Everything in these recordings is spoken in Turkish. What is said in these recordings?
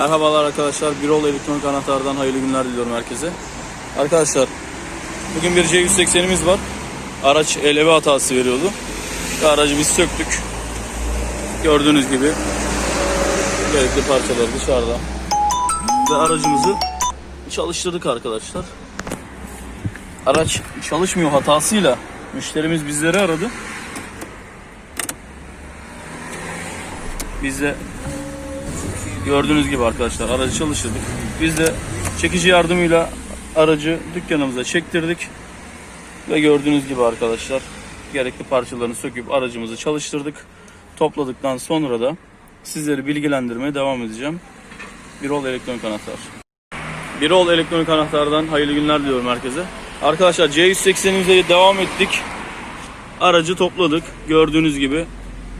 Merhabalar arkadaşlar. Birol Elektronik Anahtar'dan hayırlı günler diliyorum herkese. Arkadaşlar bugün bir C180'imiz var. Araç eleve hatası veriyordu. Ve aracı biz söktük. Gördüğünüz gibi gerekli parçalar dışarıda. Ve aracımızı çalıştırdık arkadaşlar. Araç çalışmıyor hatasıyla müşterimiz bizleri aradı. Biz de Gördüğünüz gibi arkadaşlar aracı çalıştırdık. Biz de çekici yardımıyla aracı dükkanımıza çektirdik. Ve gördüğünüz gibi arkadaşlar gerekli parçalarını söküp aracımızı çalıştırdık. Topladıktan sonra da sizleri bilgilendirmeye devam edeceğim. Birol Elektronik Anahtar. Birol Elektronik Anahtar'dan hayırlı günler diliyorum herkese. Arkadaşlar C180'imize devam ettik. Aracı topladık. Gördüğünüz gibi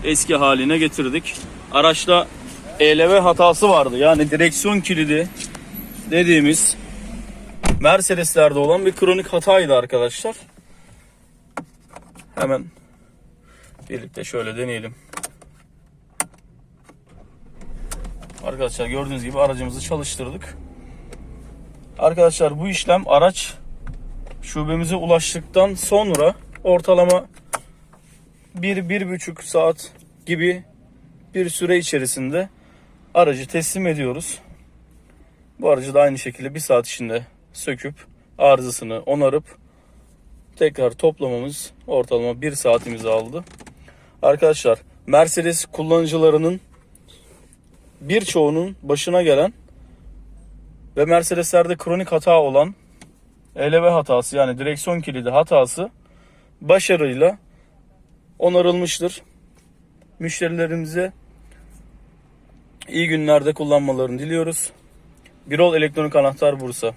eski haline getirdik. Araçta eleve hatası vardı. Yani direksiyon kilidi dediğimiz Mercedes'lerde olan bir kronik hataydı arkadaşlar. Hemen birlikte şöyle deneyelim. Arkadaşlar gördüğünüz gibi aracımızı çalıştırdık. Arkadaşlar bu işlem araç şubemize ulaştıktan sonra ortalama 1-1,5 saat gibi bir süre içerisinde aracı teslim ediyoruz. Bu aracı da aynı şekilde bir saat içinde söküp arızasını onarıp tekrar toplamamız ortalama bir saatimizi aldı. Arkadaşlar Mercedes kullanıcılarının birçoğunun başına gelen ve Mercedes'lerde kronik hata olan eleve hatası yani direksiyon kilidi hatası başarıyla onarılmıştır. Müşterilerimize iyi günlerde kullanmalarını diliyoruz. Birol Elektronik Anahtar Bursa.